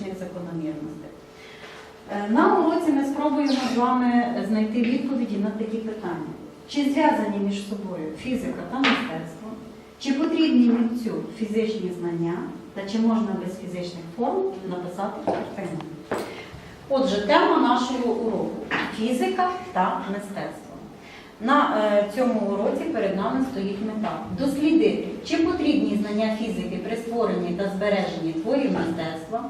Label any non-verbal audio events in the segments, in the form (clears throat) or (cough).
багато закономірностей. На уроці ми спробуємо з вами знайти відповіді на такі питання. Чи зв'язані між собою фізика та мистецтво? Чи потрібні митцю фізичні знання? Та чи можна без фізичних форм написати картину? Отже, тема нашого уроку фізика та мистецтво. На е, цьому уроці перед нами стоїть мета дослідити, чи потрібні знання фізики при створенні та збереженні творів мистецтва,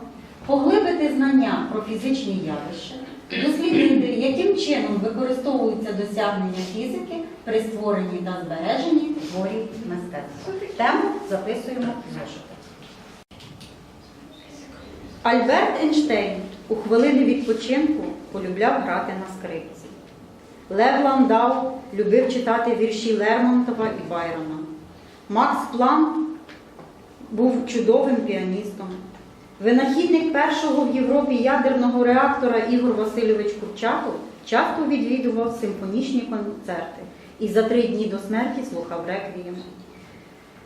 поглибити знання про фізичні явища, дослідити, яким чином використовуються досягнення фізики при створенні та збереженні творів мистецтва. Тему записуємо зошити. Альберт Ейнштейн у хвилини відпочинку полюбляв грати на скрипці. Лев Ландау любив читати вірші Лермонтова і Байрона. Макс Планк був чудовим піаністом. Винахідник першого в Європі ядерного реактора Ігор Васильович Курчатов часто відвідував симфонічні концерти і за три дні до смерті слухав реквієм.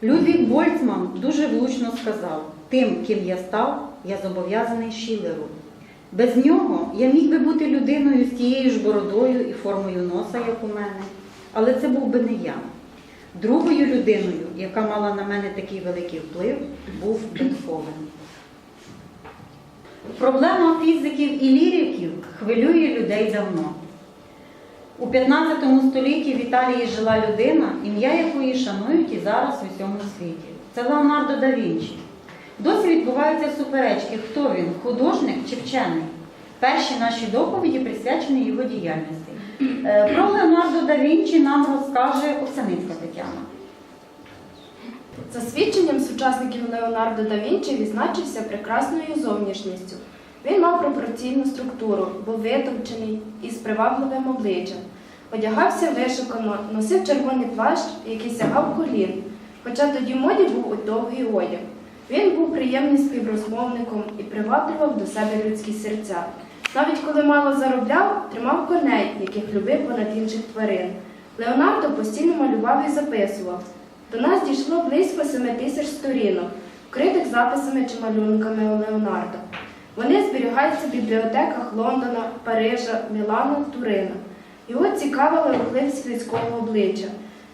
Людвік Больцман дуже влучно сказав: тим, ким я став, я зобов'язаний Шілеру. Без нього я міг би бути людиною з тією ж бородою і формою носа, як у мене, але це був би не я. Другою людиною, яка мала на мене такий великий вплив, був Бетховен. Проблема фізиків і ліриків хвилює людей давно. У 15 столітті в Італії жила людина, ім'я якої шанують і зараз у всьому світі. Це Леонардо да Вінчі. Досі відбуваються суперечки, хто він, художник чи вчений. Перші наші доповіді присвячені його діяльності. Е, Про Леонардо да Вінчі нам розкаже Овсяницька Тетяна. За свідченням сучасників Леонардо да Вінчі відзначився прекрасною зовнішністю. Він мав пропорційну структуру, був витовчений і з привабливим обличчям. Одягався вишукано, носив червоний плащ, який сягав колін, хоча тоді моді був довгий одяг. Він був приємним співрозмовником і приваблював до себе людські серця. Навіть коли мало заробляв, тримав коней, яких любив понад інших тварин. Леонардо постійно малював і записував. До нас дійшло близько 7 тисяч сторінок, вкритих записами чи малюнками Леонардо. Вони зберігаються в бібліотеках Лондона, Парижа, Мілана, Турина. Його цікавила рухливість людського обличчя,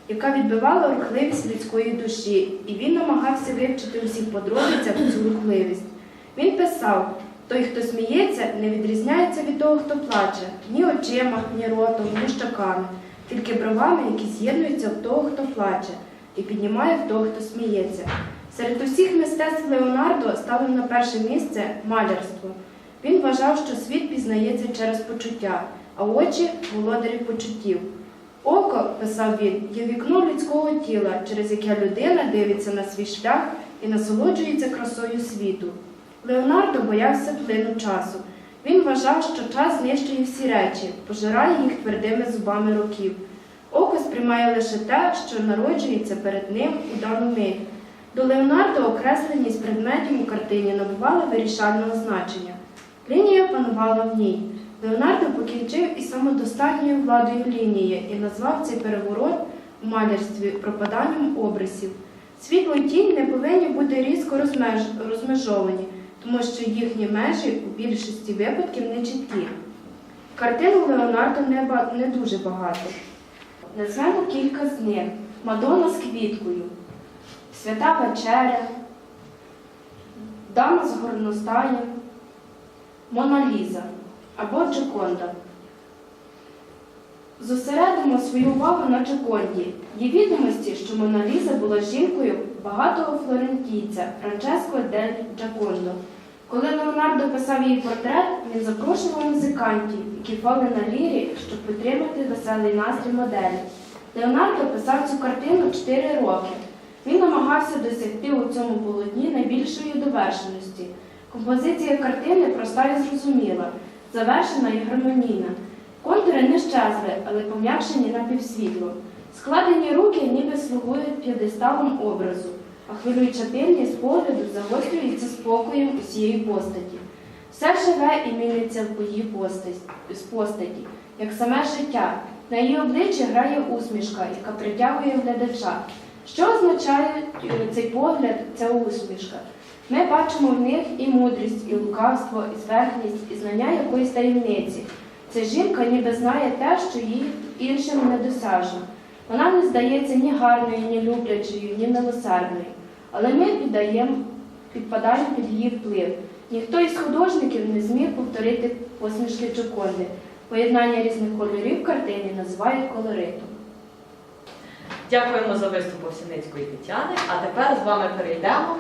яка відбивала рухливість людської душі, і він намагався вивчити у всіх подробицях цю рухливість. Він писав: той, хто сміється, не відрізняється від того, хто плаче, ні очима, ні ротом, ні щоками, тільки бровами, які з'єднуються в того, хто плаче, і піднімає в хто сміється. Серед усіх мистецтв Леонардо ставив на перше місце малярство. Він вважав, що світ пізнається через почуття, а очі володарі почуттів. Око, писав він, є вікно людського тіла, через яке людина дивиться на свій шлях і насолоджується красою світу. Леонардо боявся плину часу. Він вважав, що час знищує всі речі, пожирає їх твердими зубами років. Око сприймає лише те, що народжується перед ним у дану мить. До Леонардо окресленість предметів у картині набувала вирішального значення. Лінія панувала в ній. Леонардо покінчив із самодостатньою владою лінії і назвав цей переворот у малярстві пропаданням образів. Світло і тінь не повинні бути різко розмеж... розмежовані, тому що їхні межі у більшості випадків не чіткі. Картин Леонардо не, ба... не дуже багато. Назвемо кілька з них: Мадонна з квіткою, Свята Вечеря, Дама з горностаєм, Мона Ліза або Джоконда. Зосередимо свою увагу на Джоконді. Є відомості, що Мона Ліза була жінкою багатого флорентійця Франческо дель Джакондо. Коли Леонардо писав її портрет, він запрошував музикантів, які впали на лірі, щоб підтримати веселий настрій моделі. Леонардо писав цю картину 4 роки. Він намагався досягти у цьому полотні найбільшої довершеності. Композиція картини проста і зрозуміла, завершена і гармонійна. Контури не щезли, але пом'якшені на півсвітло. Складені руки ніби слугують п'єдесталом образу, а хвилююча пильність погляду загострюється спокоєм усієї постаті. Все живе і міниться в її постаті, як саме життя. На її обличчі грає усмішка, яка притягує глядача. Що означає е, цей погляд, ця усмішка? Ми бачимо в них і мудрість, і лукавство, і зверхність, і знання якоїсь таємниці. Ця жінка ніби знає те, що їй іншим недосяжно. Вона не здається ні гарною, ні люблячою, ні милосердною. Але ми піддаємо, підпадаємо під її вплив. Ніхто із художників не зміг повторити посмішки Джоконди. Поєднання різних кольорів картини називають колоритом. Дякуємо за виступ Овсяницької Тетяни. А тепер з вами перейдемо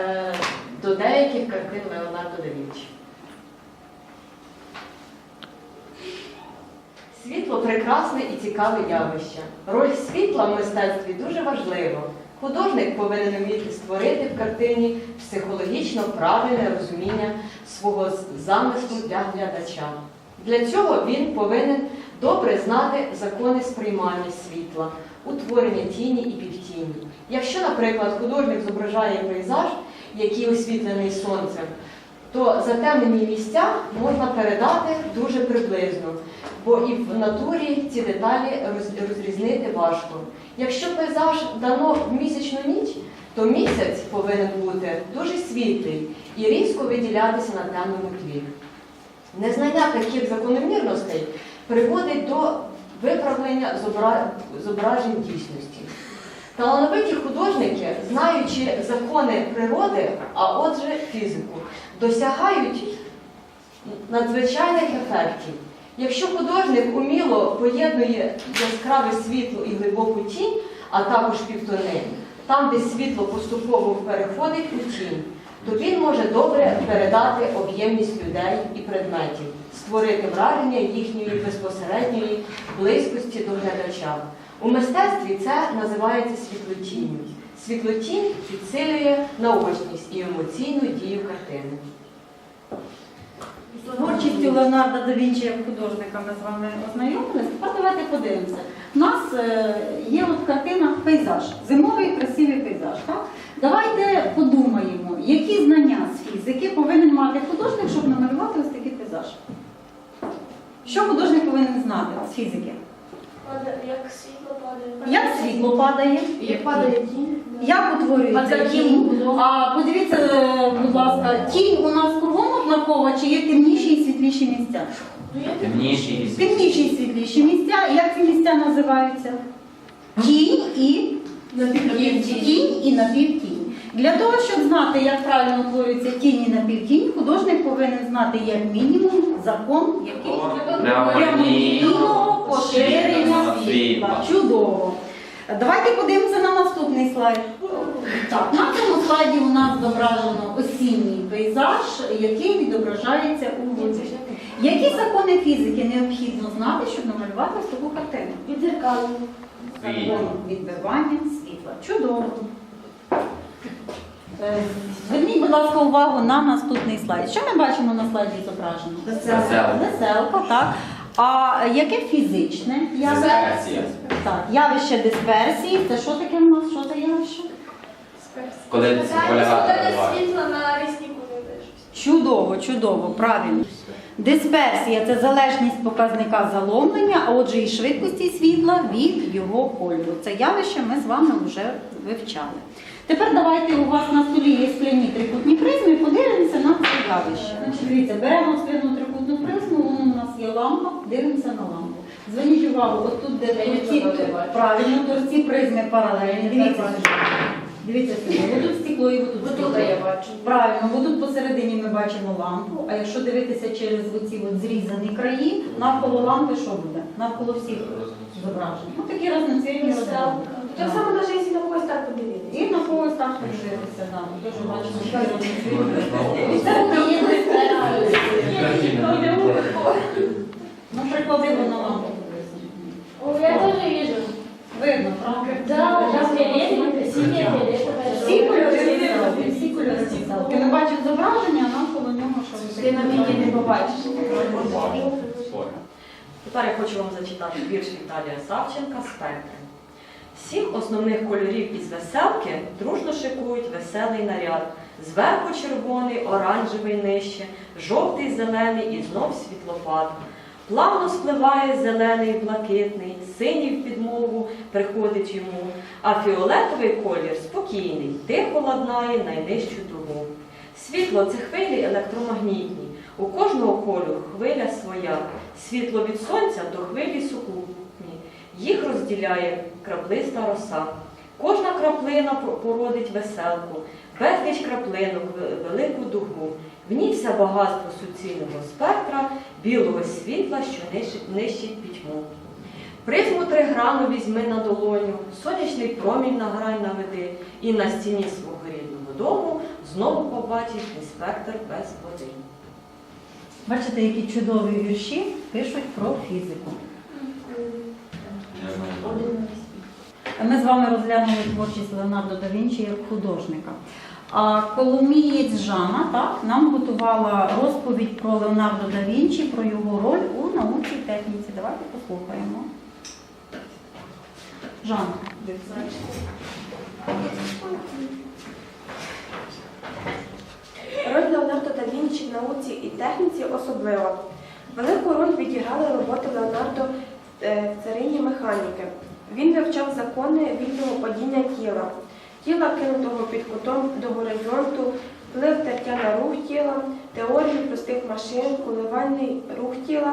е, до деяких картин Леонардо да. Світло прекрасне і цікаве явище. Роль світла в мистецтві дуже важлива. Художник повинен вміти створити в картині психологічно правильне розуміння свого замислу для глядача. Для цього він повинен добре знати закони сприймання світла, утворення тіні і півтіні. Якщо, наприклад, художник зображає пейзаж, який освітлений сонцем, то затемнені місця можна передати дуже приблизно, бо і в натурі ці деталі розрізнити важко. Якщо пейзаж дано в місячну ніч, то місяць повинен бути дуже світлий і різко виділятися на темному тлі. Незнання таких закономірностей приводить до виправлення зображень дійсності. Талановиті художники, знаючи закони природи, а отже фізику, досягають надзвичайних ефектів. Якщо художник уміло поєднує яскраве світло і глибоку тінь, а також півтони, там, де світло поступово переходить у тінь, то він може добре передати об'ємність людей і предметів, створити враження їхньої безпосередньої близькості до глядача. У мистецтві це називається світлотінню. Світлотінь підсилює наочність і емоційну дію картини. Творчістю Леонардо да Вінчі як художника ми з вами ознайомилися. Тепер давайте подивимося. У нас е, є от картина пейзаж, зимовий красивий пейзаж. Так? Давайте подумаємо, які знання з фізики повинен мати художник, щоб намалювати ось такий пейзаж. Що художник повинен знати з фізики? Як світло падає. Як світло падає? Як падає тінь? Як утворюється А тінь? А подивіться, е, будь ласка, тінь у нас кругом однакова, чи є темніші і світліші місця? Темніші і Темніші і світліші місця. Як ці місця називаються? Тінь і тінь і напівтінь. Для того, щоб знати, як правильно утворюється тінь і напівтінь, художник повинен знати як мінімум закон, який прямолінійного поширення світла. Чудово. Давайте подивимося на наступний слайд. Так, на цьому слайді у нас зображено осінній пейзаж, який відображається у воді. Які закони фізики необхідно знати, щоб намалювати таку картину? Відзеркалення. Відбивання світла. Чудово. Е, Зверніть, будь ласка, увагу на наступний слайд. Що ми бачимо на слайді зображено? Веселка. Веселка, так. А яке фізичне явище? Дисперсія. Так, явище дисперсії. Це що таке в нас? Що це явище? Коли полягати буває. на різні. Чудово, чудово, правильно. Дисперсія це залежність показника заломлення, а отже і швидкості світла від його кольору. Це явище ми з вами вже вивчали. Тепер давайте у вас на столі є скляні трикутні призми, подивимося на це явище. Значить, дивіться, беремо скляну трикутну призму, є лампа, дивимося на лампу. Зверніть увагу, отут де торці, правильно, торці призми паралельні. Дивіться сюди. Дивіться сюди, отут стекло і отут стекло. я бачу. Правильно, бо тут посередині ми бачимо лампу, а якщо дивитися через оці от зрізані краї, навколо лампи що буде? Навколо всіх зображень. Ось такі разноцвітні розробки. Так само навіть якщо на когось так подивитися. І на когось так подивитися, да. Дуже бачимо, що Ну, приклади воно вам О, я тоже вижу. Видно, правда? Да, там. Всі кольори всі кольори веселки. Не бачать зображення, а нам коло нього, що Ти на відео не побачиш. Тепер я хочу вам зачитати вірш Віталія Савченка «Спектри». Всіх основних кольорів із веселки дружно шикують веселий наряд. Зверху червоний, оранжевий нижче, жовтий, зелений і знов світлопад. Плавно спливає зелений, блакитний, синій в підмогу приходить йому, а фіолетовий колір спокійний, тихо ладнає найнижчу дугу. Світло це хвилі електромагнітні. У кожного кольору хвиля своя. Світло від сонця до хвилі сукупні. Їх розділяє краплиста роса. Кожна краплина породить веселку, безліч краплинок, велику дугу. В ній все багатство суцільного спектра, білого світла, що нищить, пітьму. Призму триграну візьми на долоню, сонячний промінь на грань наведи, і на стіні свого рідного дому знову побачиш мій спектр без води. Бачите, які чудові вірші пишуть про фізику. Ми з вами розглянули творчість Леонардо да Вінчі як художника. А Коломієць Жанна так, нам готувала розповідь про Леонардо да Вінчі, про його роль у науці і техніці. Давайте послухаємо. Жанна. Роль Леонардо да Вінчі в науці і техніці особлива. Велику роль відіграли роботи Леонардо е, в царині механіки. Він вивчав закони вільного падіння тіла, тіла кинутого під кутом до горизонту, вплив тертя на рух тіла, теорію простих машин, коливальний рух тіла.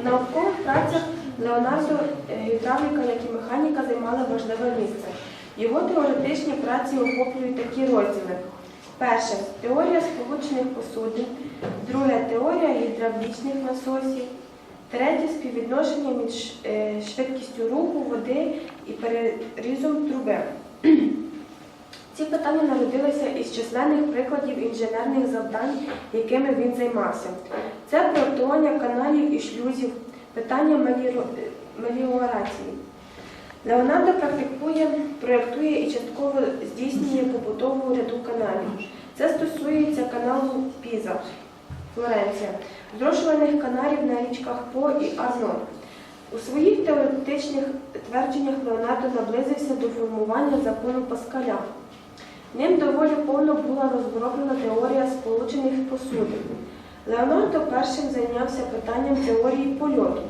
У наукових працях Леонардо е, гідравліка, як і механіка, займали важливе місце. Його теоретичні праці охоплюють такі розділи. Перше теорія сполучених посудин, друге теорія гідравлічних насосів, третє співвідношення між е, швидкістю руху води і перерізом труби. (clears throat) Ці питання народилися із численних прикладів інженерних завдань, якими він займався. Це проектування каналів і шлюзів, питання меліорації. Леонардо практикує, проєктує і частково здійснює побудову ряду каналів. Це стосується каналу Піза, Флоренція, зрошуваних каналів на річках По і Арно. У своїх теоретичних твердженнях Леонардо наблизився до формування закону Паскаля. Ним доволі повно була розроблена теорія сполучених посудин. Леонардо першим зайнявся питанням теорії польоту.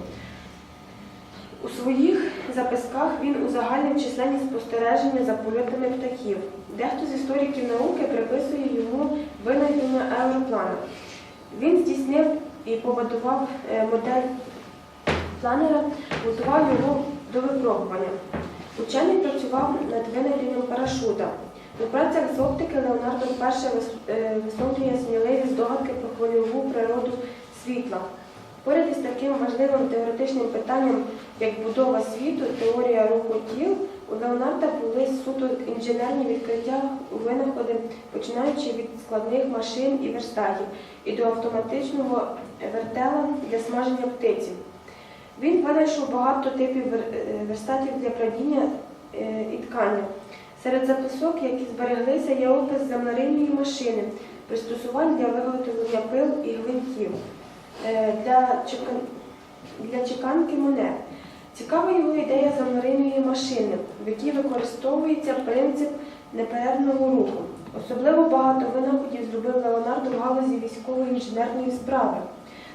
У своїх записках він узагальнив численні спостереження за польотами птахів. Дехто з істориків науки приписує йому винайдення аероплана. Він здійснив і побудував е, модель планера, готував його до випробування. Учений працював над винайденням парашута. У працях з оптики Леонардо вперше е, висловлює сміливі здогадки про хвильову природу світла. Поряд із таким важливим теоретичним питанням, як будова світу, теорія руху тіл, у Леонарда були суто інженерні відкриття у винаходи, починаючи від складних машин і верстатів і до автоматичного вертела для смаження птиці. Він винайшов багато типів е, верстатів для прадіння е, і ткання. Серед записок, які збереглися, є опис землерильної машини, пристосувань для виготовлення пил і гвинтів е, для, чекан- для чеканки монет. Цікава його ідея замаринної машини, в якій використовується принцип неперервного руху. Особливо багато винаходів зробив Леонардо в галузі військової інженерної справи.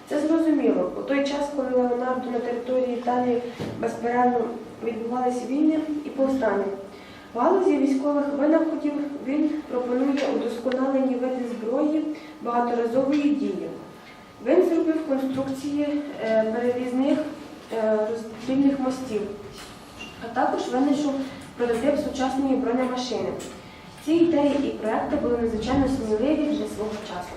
Це зрозуміло. У той час, коли Леонардо на території Італії безперервно відбувалися війни і повстання. В галузі військових винаходів він пропонує удосконалені види зброї багаторазової дії. Він зробив конструкції е, перевізних е, роздільних мостів, а також винайшов прототип сучасної бронемашини. Ці ідеї і проекти були надзвичайно сміливі для свого часу.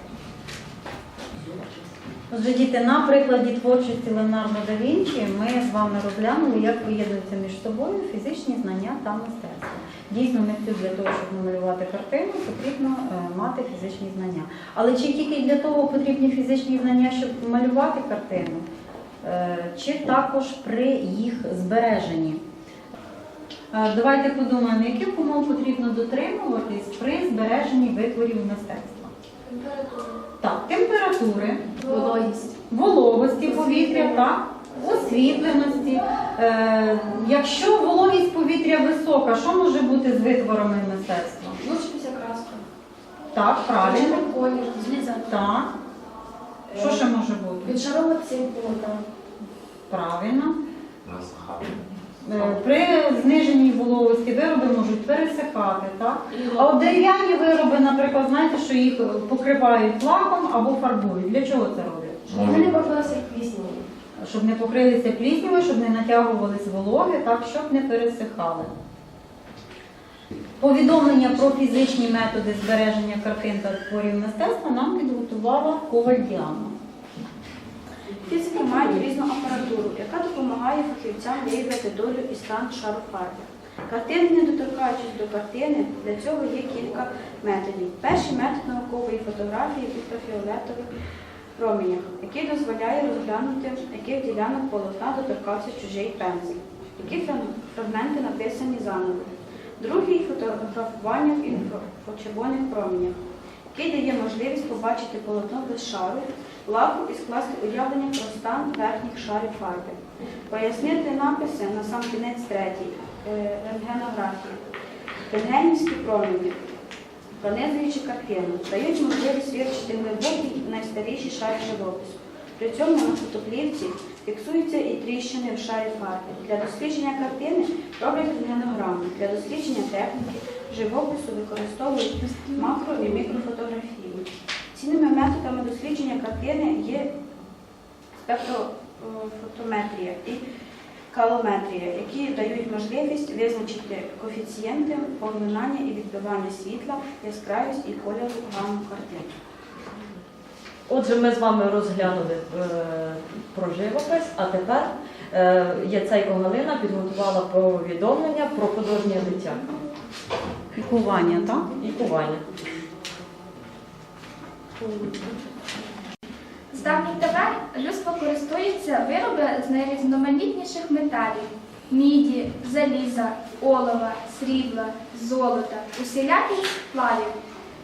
Отже, діти, на прикладі творчості Леонардо да Вінчі ми з вами розглянули, як поєднуються між собою фізичні знання та мистецтво. Дійсно, митцю для того, щоб намалювати картину, потрібно е, мати фізичні знання. Але чи тільки для того потрібні фізичні знання, щоб малювати картину, Е, чи також при їх збереженні? Е, Давайте подумаємо, яких умов потрібно дотримуватись при збереженні витворів мистецтва. Так, температури, Вологість. вологості повітря, так, освітленості. Е, якщо вологість повітря висока, що може бути з витворами мистецтва? Лучше краска. Так, правильно. Колір. Зліза. Так. Що ще може бути? Відшаровувати цей там. Правильно. Засухати. Е, При зниженні вологості вироби можуть пересихати, так? А от дерев'яні вироби, наприклад, знаєте, що їх покривають лаком або фарбують. Для чого це роблять? Вони не покрилися пісню. Щоб не покрилися пліснявою, щоб не натягувались вологи, так, щоб не пересихали. Повідомлення про фізичні методи збереження картин та творів мистецтва нам підготувала Коваль Діана. Фізики мають різну апаратуру, яка допомагає фахівцям виявити долю і стан шару фарби. Картини, не доторкаючись до картини, для цього є кілька методів. Перший метод наукової фотографії в ультрафіолетових променях, який дозволяє розглянути, яких ділянок полотна доторкався чужий пензель, які фрагменти написані заново. Другий фотографування в інфрачервоних променях, який дає можливість побачити полотно без шару, лаку і скласти уявлення про стан верхніх шарів фарби. Пояснити написи на сам кінець третій е, рентгенографії. Рентгенівські промені, пронизуючи картину, дають можливість вивчити глибокий і найстаріші шари живопису. При цьому на фотоплівці фіксуються і тріщини в шарі фарби. Для дослідження картини роблять рентгенограму. Для дослідження техніки живопису використовують макро і мікрофотографію. Цінними методами дослідження картини є спектрофотометрія і калометрія, які дають можливість визначити коефіцієнти поглинання і відбивання світла, яскравість і кольору гаму картин. Отже, ми з вами розглянули е, про живопис, а тепер е, Яцейко Галина підготувала повідомлення про художнє життя Пікування, так? і кування. З давніх давен людство користується вироби з найрізноманітніших металів міді, заліза, олова, срібла, золота, усіляких сплавів.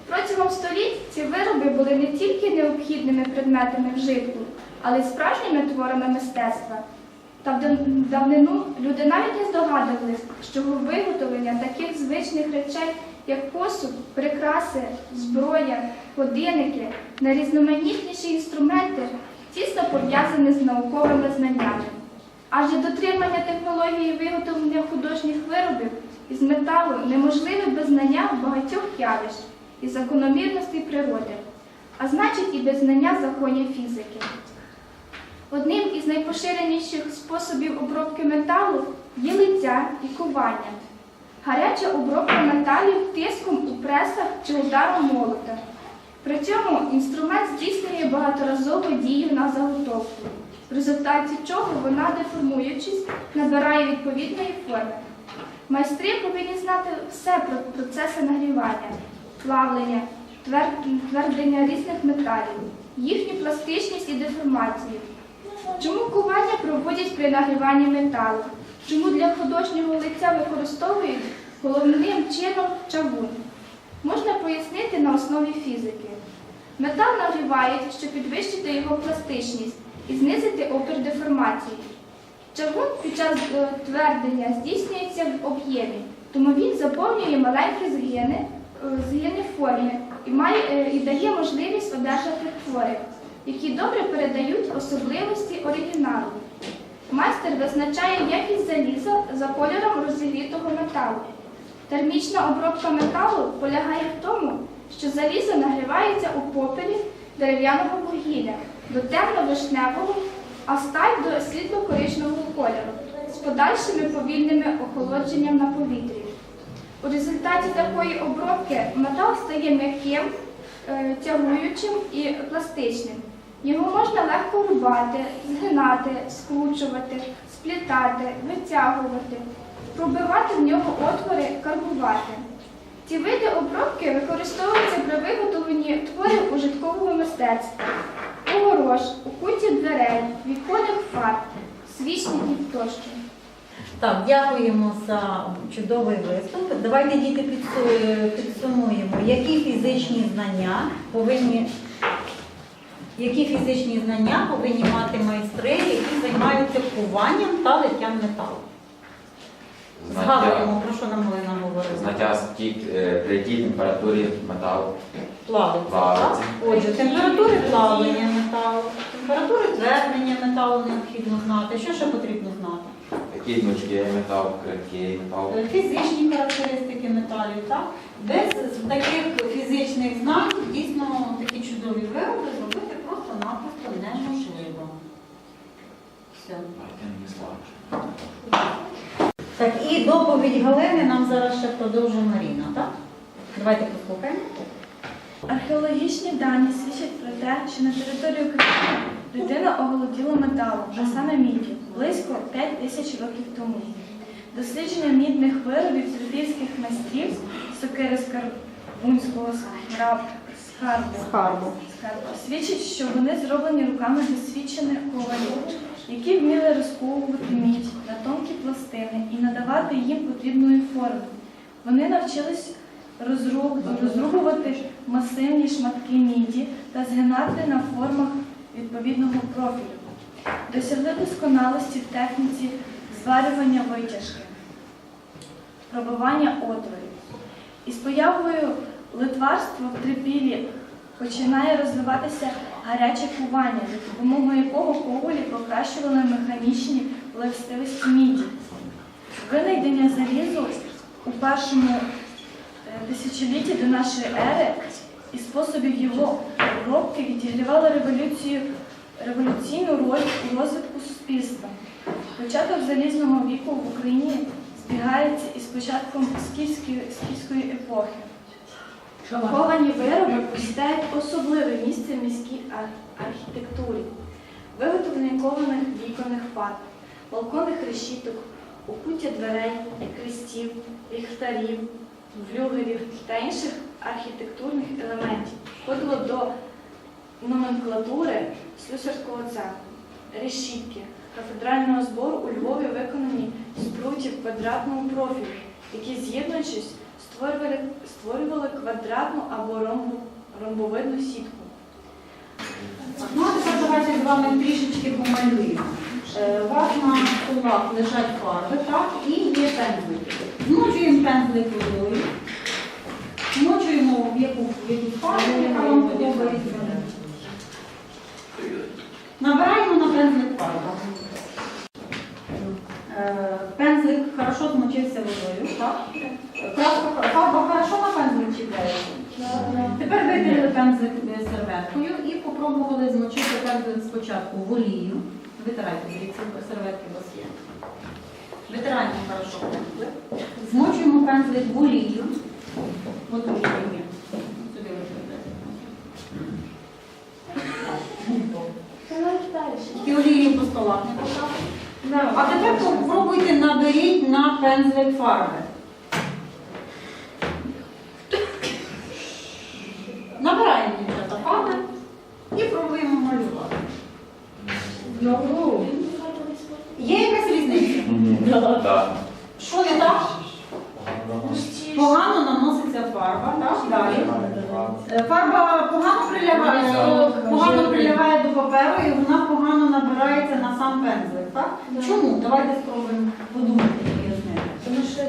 Протягом століть ці вироби були не тільки необхідними предметами вжитку, але й справжніми творами мистецтва. Та в давнину люди навіть не здогадувались, що виготовлення таких звичних речей, як посуд, прикраси, зброя, годинники, найрізноманітніші інструменти тісно пов'язані з науковими знаннями. Адже дотримання технології виготовлення художніх виробів із металу неможливе без знання багатьох явищ і закономірностей природи, а значить і без знання законів фізики. Одним із найпоширеніших способів обробки металу є лиття і кування. Гаряча обробка металів тиском у пресах чи ударом молота. При цьому інструмент здійснює багаторазову дію на заготовку, в результаті чого вона, деформуючись, набирає відповідної форми. Майстри повинні знати все про процеси нагрівання, плавлення, твер- твердення різних металів, їхню пластичність і деформацію. Чому кування проводять при нагріванні металу? Чому для художнього лиця використовують головним чином чавун? Можна пояснити на основі фізики. Метал нагрівають, щоб підвищити його пластичність і знизити опір деформації. Чавун під час е, твердення здійснюється в об'ємі, тому він заповнює маленькі згини, е, згини формі і, має, е, і дає можливість одержати твори, які добре передають особливості оригіналу. Майстер визначає якість заліза за кольором розігрітого металу. Термічна обробка металу полягає в тому, що залізо нагрівається у попелі дерев'яного вугілля до темно-вишневого, а сталь до світло-коричневого кольору з подальшими повільними охолодженням на повітрі. У результаті такої обробки метал стає м'яким, е, тягуючим і пластичним. Його можна легко рубати, згинати, скручувати, сплітати, витягувати, пробивати в нього отвори, карбувати. Ці види обробки використовуються при виготовленні творів ужиткового мистецтва, огорож, у куті дверей, віконних фарб, свічників тощо. Так, дякуємо за чудовий виступ. Давайте діти підсумуємо, які фізичні знання повинні. Які фізичні знання повинні мати майстри, які займаються куванням та литтям металу? Згадуємо, про що нам Галина говорила. знаття е, при якій температурі метал Плавиться. Отже, температури плавлення металу, температури твердення металу необхідно знати. Що ще потрібно знати? Який гнучкий метал, крихкий метал. Е, Фізичні характеристики металів, так? Без таких фізичних знань дійсно такі чудові вироби зробити просто-напросто неможливо. Все. Так, і доповідь Галини нам зараз ще продовжує Маріна, так? Давайте послухаємо. Археологічні дані свідчать про те, що на території України людина оволоділа металом, а саме міддю, близько 5 тисяч років тому. Дослідження мідних виробів з львівських майстрів сокири Скарбунського скраб, скарбу, Скарбу. скарбу свідчить, що вони зроблені руками досвідчених ковалів, які вміли розковувати мідь на тонкі пластини і надавати їм потрібної форми. Вони навчились розру- розрубувати масивні шматки міді та згинати на формах відповідного профілю. Досягли досконалості в техніці зварювання витяжки, пробивання отворів. Із появою литварства в трипілі починає розвиватися гаряче кування, за допомогою якого ковалі покращували механічні властивості міді. Винайдення залізу у першому е, тисячолітті до нашої ери і способів його обробки відігравали революцію, революційну роль у розвитку суспільства. Початок залізного віку в Україні збігається із початком скіфської, скіфської епохи. Ковані вироби посідають особливе місце в міській ар- архітектурі. Виготовлення кованих віконних фарб, балконних решіток, укуття дверей, крестів, ліхтарів, флюгерів та інших архітектурних елементів входило до номенклатури слюсарського цеху. Решітки кафедрального збору у Львові виконані з прутів квадратного профілю, які, з'єднуючись, створювали, створювали квадратну або ромбу, ромбовидну сітку. Ну, а тепер давайте з вами трішечки помалюємо. Е, вас на столах лежать фарби, так, і є пензлики. Змочуємо пензлик водою, змочуємо в яку, в яку фарбу, яка вам подобається. Набираємо на пензлик фарбу. Е, Пензлик хорошо змочився водою, так? Краска, фарба хорошо на пензлик чіпляється? Тепер витерли пензлик е, серветкою і попробували змочити пензлик спочатку в олію. Витирайте, дивіться, серветки у вас є. Витираємо хорошо пензлик. Змочуємо пензлик в олію. От олію. Сюди викладайте. І олію по столах не поставити. А тепер попробуйте наберіть на пензлик фарби. Набираємо дівчата фарби і пробуємо малювати. Є якась різниця? Так. Що не так? Погано наноситься фарба, так? Далі. Фарба погано прилягає, погано прилягає до паперу і вона погано набирається на сам пензлик, так? Чому? Давайте спробуємо подумати пояснити. Тому що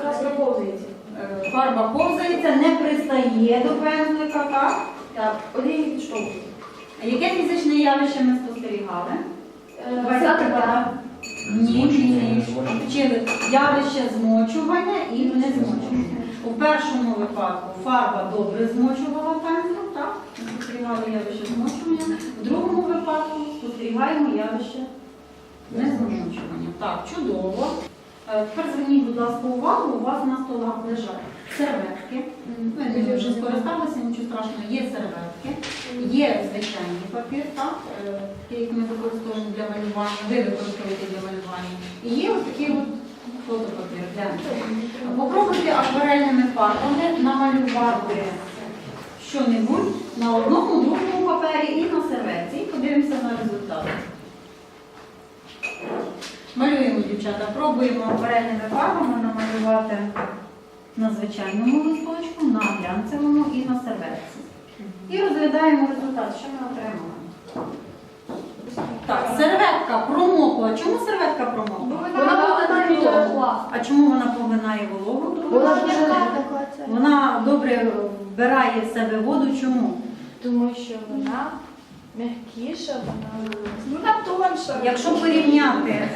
краска повзається. Е, Фарба ковзається, не пристає до пензлика, так? Так, олії підштовхує. А Яке фізичне явище ми спостерігали? Затика. Ні, ні. Вчили явище змочування і незмочування. У першому випадку фарба добре змочувала пензлик, так? Ми спостерігали явище змочування. В другому випадку спостерігаємо явище незмочування. Так, чудово. Е, Тепер зверніть, будь ласка, увагу, у вас на столах лежать серветки. Ви вже скористалися, нічого страшного, є серветки, є звичайні папір. так, е, який ми використовуємо для малювання, ви використовуєте для малювання. І є ось такий от фотопапір. гляньте. Попробуйте акварельними фарбами намалювати що-небудь на одному, другому папері і на серветці. І подивимося на результат. Малюємо, дівчата, пробуємо акварельними фарбами намалювати на звичайному листочку, на глянцевому і на серветці. І розглядаємо результат, що ми отримали. Так, серветка промокла. Чому серветка промокла? Вона поглинає вологу. А чому вона поглинає вологу? Вона Вона добре вбирає в себе воду. Чому? Тому що вона м'якіша, вона Вона тонша. Якщо порівняти е,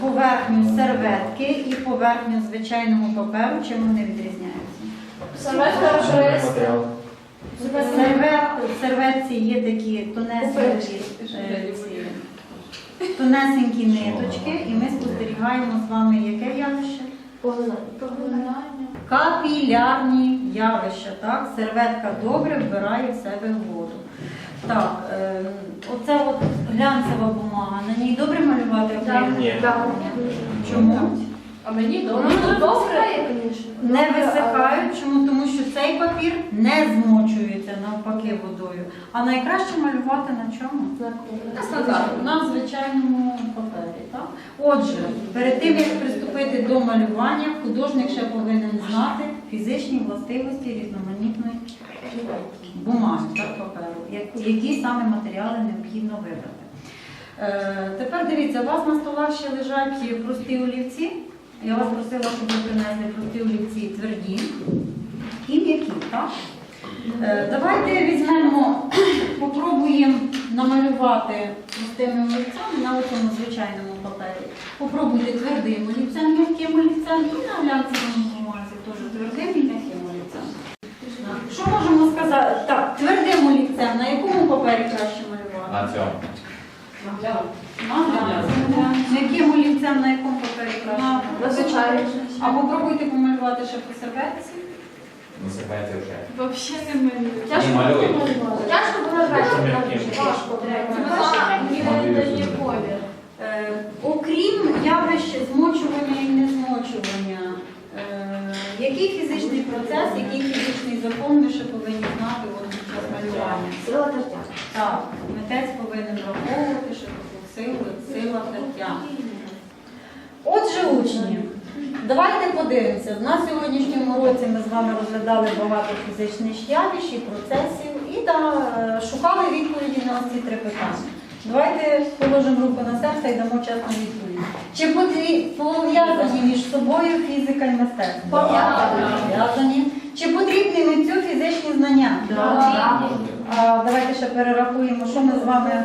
поверхню серветки і поверхню звичайного паперу, чим вони відрізняються? Серветка шелеста. Сервет, в серветці є такі тонесенькі, е, ці, тонесенькі ниточки, і ми спостерігаємо з вами яке явище? поглинання. Капілярні явища. Так? Серветка добре вбирає в себе воду. Так, е, оце от глянцева бумага. На ній добре малювати? Ні. Чому? А мені Ну, добре. тут добре, звісно. Не висихають. Чому? Тому що цей папір не змочується навпаки водою. А найкраще малювати на чому? На. На звичайному папері. Так? Отже, перед тим як приступити до малювання, художник ще повинен знати фізичні властивості різноманітної бумаги так, паперу, які саме матеріали необхідно вибрати. Е, тепер дивіться, у вас на столах ще лежать прості олівці. Я вас просила, щоб ви принесли прості олівці тверді і м'які. Так? Е, Давайте візьмемо, (coughs) попробуємо намалювати простими олівцями на цьому звичайному папері. Попробуйте твердим олівцем, м'яким олівцем і на глянцевому бумазі теж твердим і м'яким олівцем. Що можемо сказати? Так, твердим олівцем, на якому папері краще малювати? На цьому. На глянцевому. М'яким олівцем на якому папері краще? На звичайному. А попробуйте помалювати ще по серветці. Називаєте вже. Взагалі не малюю. Не малюй. Тяжко було грати. Важко. Мені не дає колір. Е, Окрім явищ змочування і незмочування, е, який фізичний процес, який фізичний закон ви ще повинні знати от під час малювання? Сила тертя. Так, митець повинен враховувати, що сила, сила тертя. Отже, учні, давайте подивимося. На сьогоднішньому році ми з вами розглядали багато фізичних явищ і процесів і да, е, шукали відповіді на ці три питання. Давайте положимо руку на серце і дамо чесну відповідь. Чи пов'язані між собою фізика і мистецтво? Пов'язані. Чи потрібні митцю фізичні знання? А, давайте ще перерахуємо, що ми з вами.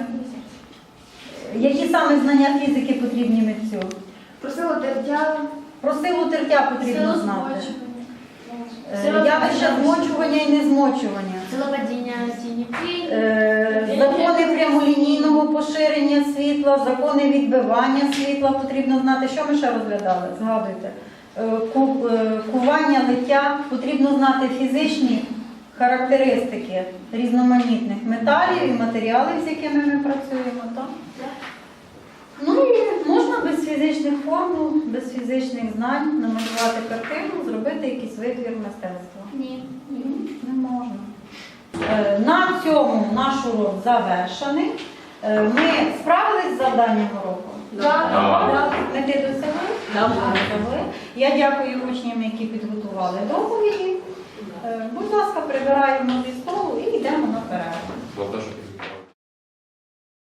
Які саме знання фізики потрібні митцю? Про силу тертя. Про силу тертя потрібно знати. Е, Сила змочування і незмочування. Сила падіння тіні. Е, Закони прямолінійного поширення світла, закони відбивання світла потрібно знати. Що ми ще розглядали? Згадуйте. Е, е, Кування лиття потрібно знати фізичні характеристики різноманітних металів і матеріалів, з якими ми працюємо. Так? Ну і можна без фізичних формул, без фізичних знань намалювати картину, зробити якийсь витвір мистецтва. Ні. Не можна. Е, На цьому наш урок завершений. Е, Ми справились з завданням уроку? Так. Мети досягли? Досягли. Я дякую учням, які підготували доповіді. Е, Будь ласка, прибираємо зі столу.